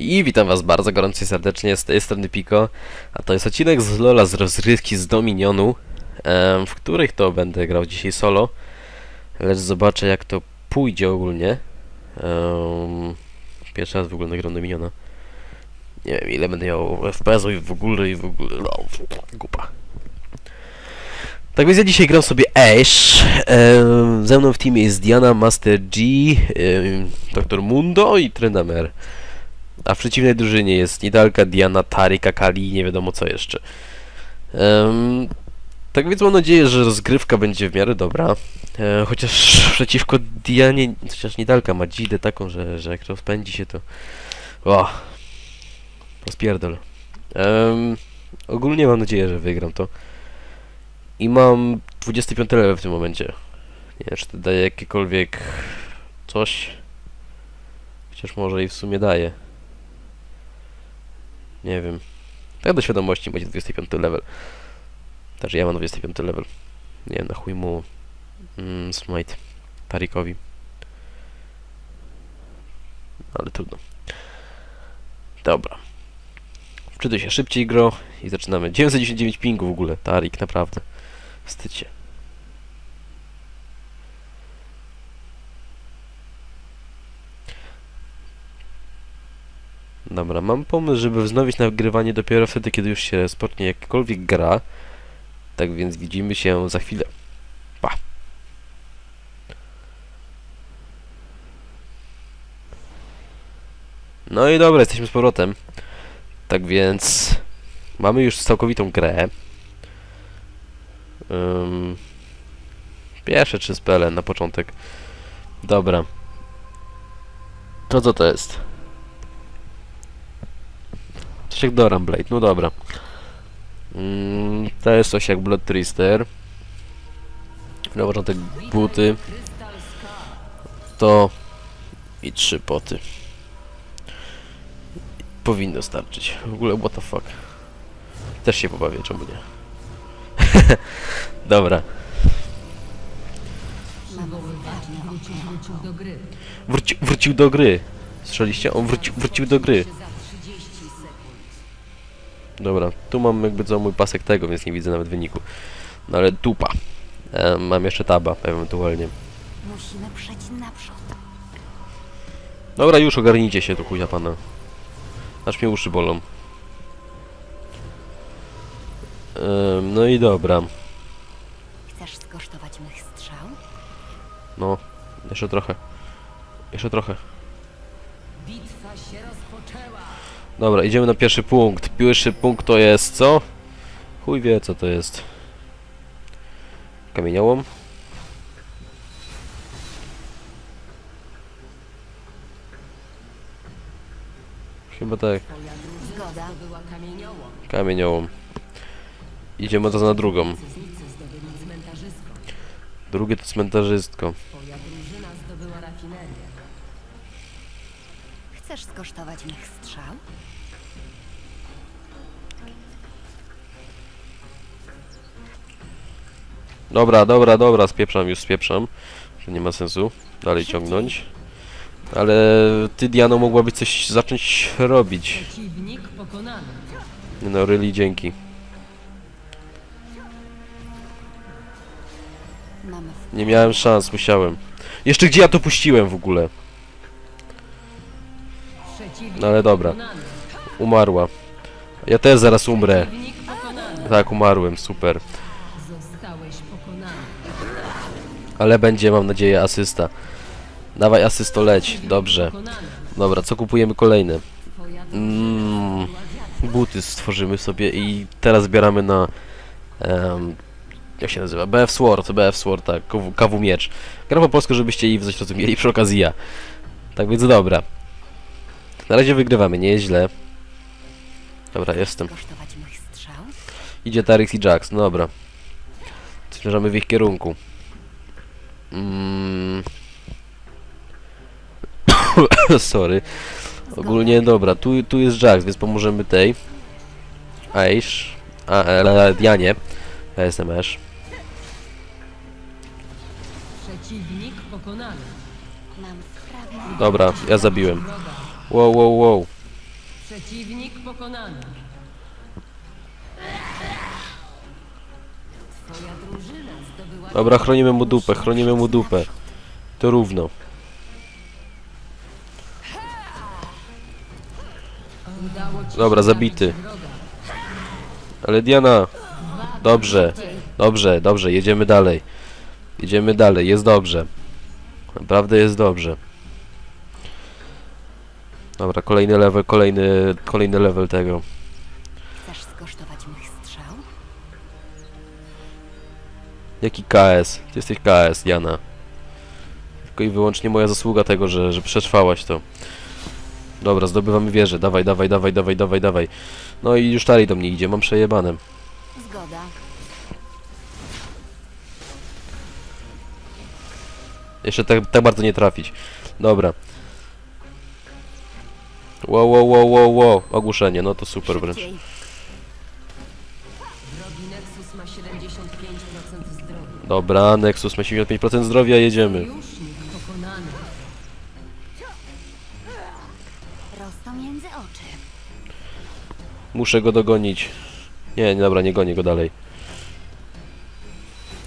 I witam was bardzo gorąco i serdecznie, z tej strony Piko, a to jest odcinek z Lola z rozrywki z Dominionu, w których to będę grał dzisiaj solo, lecz zobaczę jak to pójdzie ogólnie. Pierwszy raz w ogóle nagram Dominiona. Nie wiem ile będę miał FPS-ów i w ogóle i w ogóle, no, głupa. Tak więc ja dzisiaj gram sobie Ash. Ze mną w teamie jest Diana, Master G, Dr. Mundo i Trynamer. A w przeciwnej drużynie jest Nidalka, Diana, Taryka, Kali i nie wiadomo co jeszcze. Em, tak więc mam nadzieję, że rozgrywka będzie w miarę dobra. E, chociaż przeciwko Dianie, chociaż Nidalka ma dzidę taką, że, że jak rozpędzi się to... O! Rozpierdol. Em, ogólnie mam nadzieję, że wygram to. I mam 25 level w tym momencie. Nie wiem, czy to daje jakiekolwiek coś. Chociaż może i w sumie daje. Nie wiem. Tak do świadomości będzie 25 level. Także ja mam 25 level. Nie wiem, na chuj mu mm, smite Tarikowi. Ale trudno. Dobra. Wczytuj się szybciej gro i zaczynamy. 999 pingu w ogóle. Tarik, naprawdę. Wstydź się. Dobra, mam pomysł, żeby wznowić nagrywanie dopiero wtedy, kiedy już się sportnie jakkolwiek gra. Tak więc widzimy się za chwilę. Pa! No i dobra, jesteśmy z powrotem. Tak więc mamy już całkowitą grę. Ym, pierwsze trzy spele na początek. Dobra. To co to jest? Coś jak Doran Blade, no dobra. Mm, to jest coś jak Blood Trister. Na początek buty. To i trzy poty. Powinno starczyć. W ogóle what the fuck. Też się pobawię, czemu nie? Dobra. Wróci, wrócił do gry. Słyszeliście? On wróci, wrócił do gry. Za 30 sekund. Dobra, tu mam jakby co mój pasek tego, więc nie widzę nawet wyniku. No ale dupa. E, mam jeszcze taba, ewentualnie. Musimy przejść naprzód. Dobra, już ogarnijcie się tu, chuja pana. Aż mnie uszy bolą. Em, no i dobra. Chcesz skosztować mych strzał? No, jeszcze trochę. Jeszcze trochę. Dobra, idziemy na pierwszy punkt. Pierwszy punkt to jest co? Chuj wie co to jest. Kamieniołom? Chyba tak. Kamieniołom. Idziemy od razu na drugą. Drugie to cmentarzystko. Chcesz skosztować mych strzał? Dobra, dobra, dobra, spieprzam, już spieprzam. Nie ma sensu dalej ciągnąć. Ale ty, Diano, mogłabyś coś zacząć robić. No, really, dzięki. Nie miałem szans, musiałem. Jeszcze gdzie ja to puściłem w ogóle? No ale dobra. Umarła. Ja też zaraz umrę. Tak, umarłem, super. Ale będzie, mam nadzieję, asysta. Dawaj asysto, leć. Dobrze. Dobra, co kupujemy kolejne? Mm, buty stworzymy sobie i teraz zbieramy na... em, jak się nazywa? BF Sword, BF Sword, tak, KW, KW Miecz. Gram po polsku, żebyście i coś rozumieli przy okazji ja. Tak więc dobra. Na razie wygrywamy, nie jest źle. Dobra, jestem. Idzie Tarix i Jax, no dobra. Zmierzamy w ich kierunku. Mm. Sorry. Ogólnie dobra, tu, tu jest Jax, więc pomożemy tej. Aish. A, e, Dianie. Ja jestem Ash. Przeciwnik pokonany. Dobra, ja zabiłem. Wow, wow, wow. Przeciwnik pokonany. Dobra, chronimy mu dupę, chronimy mu dupę. To równo. Dobra, zabity. Ale Diana, dobrze, dobrze, dobrze, jedziemy dalej. Jedziemy dalej, jest dobrze. Naprawdę jest dobrze. Dobra, kolejny level, kolejny, kolejny level tego. Jaki KS? Ty jesteś KS, Diana. Tylko i wyłącznie moja zasługa tego, że, że przetrwałaś to. Dobra, zdobywamy wieżę. Dawaj, dawaj, dawaj, dawaj, dawaj, dawaj. No i już dalej do mnie idzie, mam przejebane. Zgoda. Jeszcze tak, tak bardzo nie trafić. Dobra. Wow, wow, wow, wow, wow. Ogłuszenie, no to super wręcz. Szybciej. Wrogi Dobra, Nexus ma 75% zdrowia, jedziemy. Muszę go dogonić. Nie, nie, dobra, nie gonię go dalej.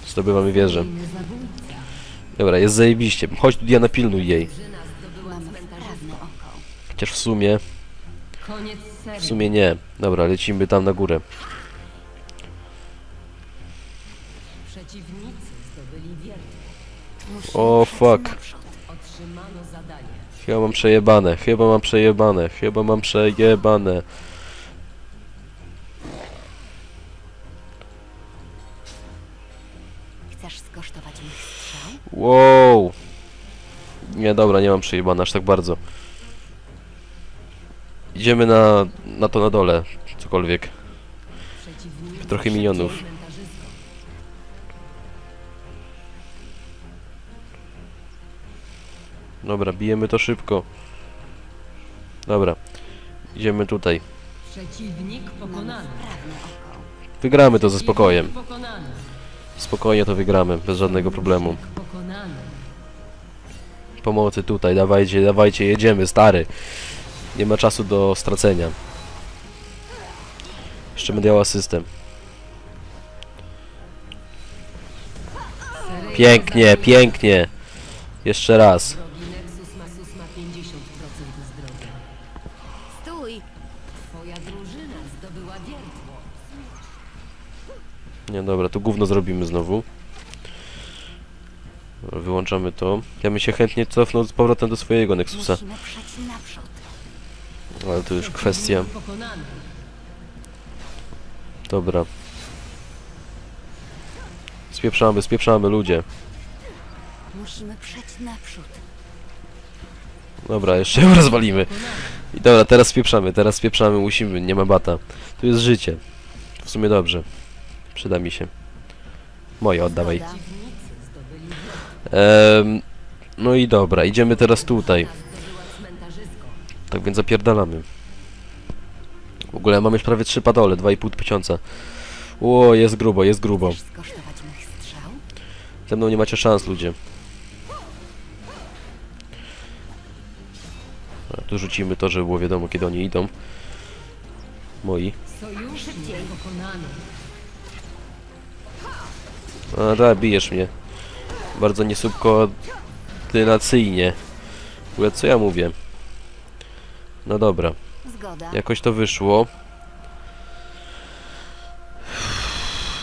Zdobywamy wieżę. Dobra, jest zajebiście. Chodź tu, Diana, pilnuj jej. Chociaż w sumie, w sumie nie. Dobra, lecimy tam na górę. O, fuck. Chyba mam przejebane, chyba mam przejebane, chyba mam przejebane. Chcesz skosztować mych strzał? Wow. Nie, dobra, nie mam przejebane aż tak bardzo. Idziemy na, na to na dole, cokolwiek. Trochę minionów. Dobra, bijemy to szybko. Dobra. Idziemy tutaj. Przeciwnik pokonany. Wygramy to ze spokojem. Spokojnie to wygramy, bez żadnego problemu. Pomocy tutaj, dawajcie, dawajcie, jedziemy, stary. Nie ma czasu do stracenia. Jeszcze będę miał. Seryjne Pięknie, pięknie. Jeszcze raz. Dobra, tu gówno zrobimy znowu. Wyłączamy to. Ja bym się chętnie cofnął z powrotem do swojego Nexusa. Ale to już kwestia. Dobra. Spieprzamy, spieprzamy, ludzie. Musimy przejść naprzód. Dobra, jeszcze ją rozwalimy. I dobra, teraz spieprzamy, teraz spieprzamy, musimy, nie ma bata. Tu jest życie. W sumie dobrze. Przyda mi się. Moje oddawaj. Ehm, no i dobra, idziemy teraz tutaj. Tak więc zapierdalamy. W ogóle mamy już prawie 3 padole, 2,5 tysiąca. Ło, jest grubo, jest grubo. Ze mną nie macie szans, ludzie. A, tu rzucimy to, żeby było wiadomo, kiedy oni idą. Moi. Pokonany. A, tak, bijesz mnie. Bardzo niesubkoordynacyjnie. W ogóle, co ja mówię? No dobra. Jakoś to wyszło.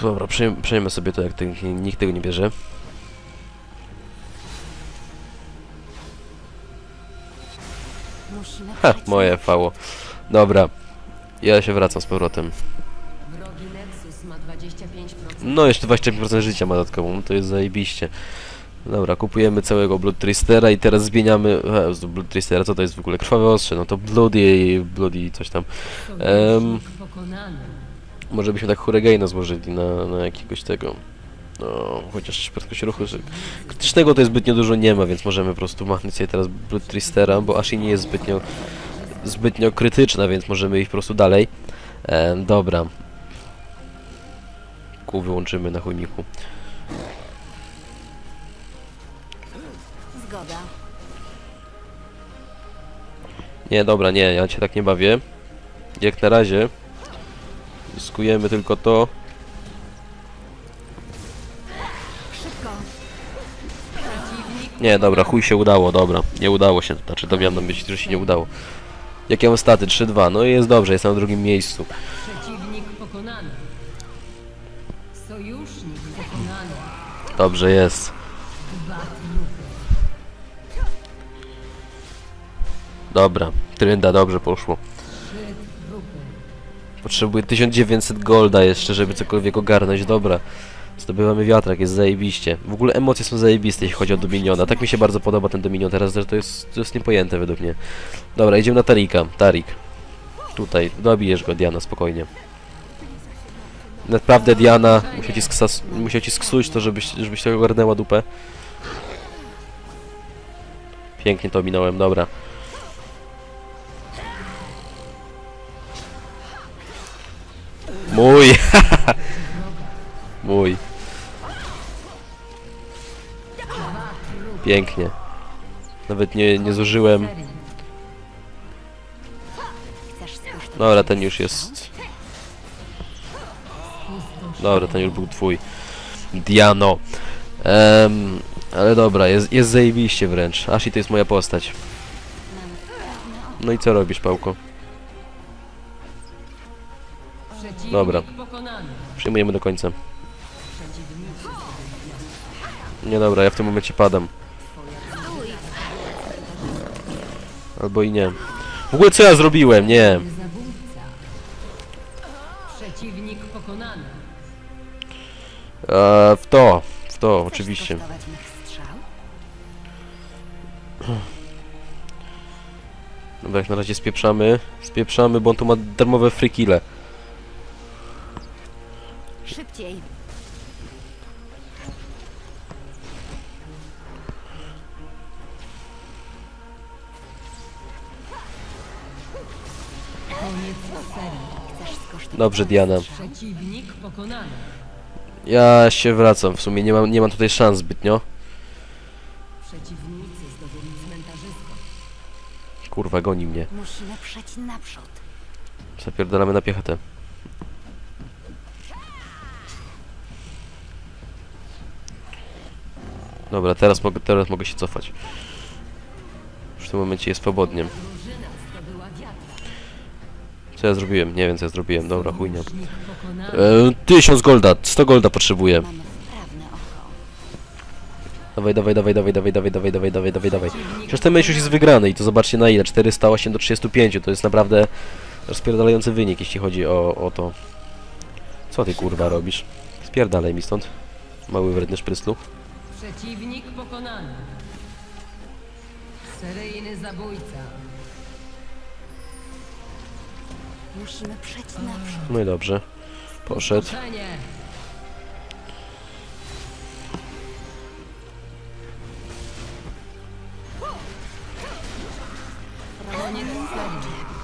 Dobra, przejm przejmę sobie to, jak ten, nikt tego nie bierze. Ha, moje fało. Dobra. Ja się wracam z powrotem. Wrogi Nexus ma 25%. No, jeszcze 25% życia ma dodatkowo, no to jest zajebiście. Dobra, kupujemy całego Blood Tristera i teraz zmieniamy... E, Blood Tristera, co to jest w ogóle? Krwawe ostrze, no to Bloody... Bloody coś tam. Pokonany. Może byśmy tak Hurricane złożyli na, na jakiegoś tego... No, chociaż prędkość ruchu... Krytycznego to jest zbytnio dużo nie ma, więc możemy po prostu machnąć sobie teraz Blood Tristera, bo Ashi nie jest zbytnio... zbytnio krytyczna, więc możemy iść po prostu dalej. E, dobra. Kół wyłączymy na chujniku. Zgoda. Nie, dobra, nie, ja cię tak nie bawię. jak na razie zyskujemy tylko to. Nie, dobra, chuj się udało, dobra. Nie udało się, to znaczy to miałem na myśli, że się nie udało. Jakie mam staty? 3-2, no i jest dobrze, jestem na drugim miejscu. Dobrze jest. Dobra, trynda dobrze poszło. Potrzebuję 1900 golda jeszcze, żeby cokolwiek ogarnąć. Dobra. Zdobywamy wiatrak, jest zajebiście. W ogóle emocje są zajebiste, jeśli chodzi o Dominiona. Tak mi się bardzo podoba ten Dominion teraz, że to jest, to jest niepojęte według mnie. Dobra, idziemy na Tarika. Tarik. Tutaj, dobijesz go, Diana, spokojnie. Naprawdę, Diana, musiał ci, sksas, sksuć to, żebyś, żebyś tego ogarnęła dupę. Pięknie to minąłem, dobra. Mój! Mój. Pięknie. Nawet nie, nie zużyłem. Dobra, ten już jest. Dobra, ten już był twój. Diano. Em, ale dobra, jest, jest zajebiście wręcz. Ashi to jest moja postać. No i co robisz, Pałko? Dobra. Przyjmujemy do końca. Nie dobra, ja w tym momencie padam. Albo i nie. W ogóle co ja zrobiłem? Nie. E, w to. W to, Chcesz oczywiście. Dobra, jak na razie spieprzamy. Spieprzamy, bo on tu ma darmowe free kille. Szybciej. Dobrze, Diana. strzał? Przeciwnik pokonany. Ja się wracam, w sumie nie mam, nie mam tutaj szans zbytnio. Przeciwnicy zdobyli cmentarzysko. Kurwa, goni mnie. Musimy przejść naprzód. Zapierdalamy na piechotę. Dobra, teraz mogę, teraz mogę się cofać. W tym momencie jest swobodnie. Co ja zrobiłem? Nie wiem co ja zrobiłem. Dobra, chujnia. E, 1000 golda, 100 golda potrzebuję. Dawaj, dawaj, dawaj, dawaj, dawaj, dawaj, dawaj, dawaj, dawaj, dawaj, dawaj. Przecież ten mecz już jest wygrany i to zobaczcie na ile. 408 do 35. To jest naprawdę rozpierdalający wynik, jeśli chodzi o, o to. Co ty kurwa robisz? Spierdalaj mi stąd. Mały wredny szpryclu. Przeciwnik pokonany. Seryjny zabójca. Musimy przejść naprzód. No i dobrze. Poszedł.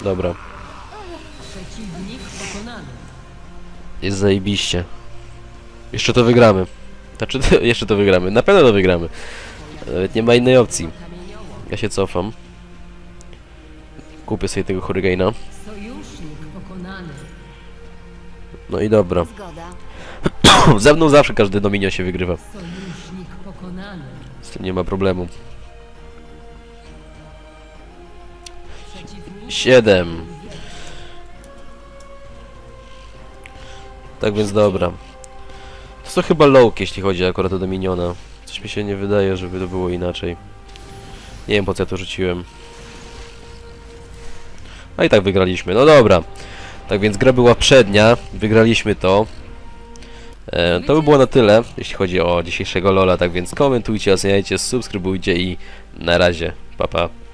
Dobra. Przeciwnik pokonany. Jest zajebiście. Jeszcze to wygramy. Znaczy, to, jeszcze to wygramy. Na pewno to wygramy. Nawet nie ma innej opcji. Ja się cofam. Kupię sobie tego Hurricane'a. No i dobra. Ze mną zawsze każdy Dominion się wygrywa. Z tym nie ma problemu. 7. Tak więc dobra. To są chyba lowki, jeśli chodzi akurat o Dominiona. Coś mi się nie wydaje, żeby to było inaczej. Nie wiem po co ja to rzuciłem. A i tak wygraliśmy. No dobra. Tak więc gra była przednia. Wygraliśmy to. E, to by było na tyle, jeśli chodzi o dzisiejszego Lola. Tak więc komentujcie, oceniajcie, subskrybujcie i na razie. Pa pa.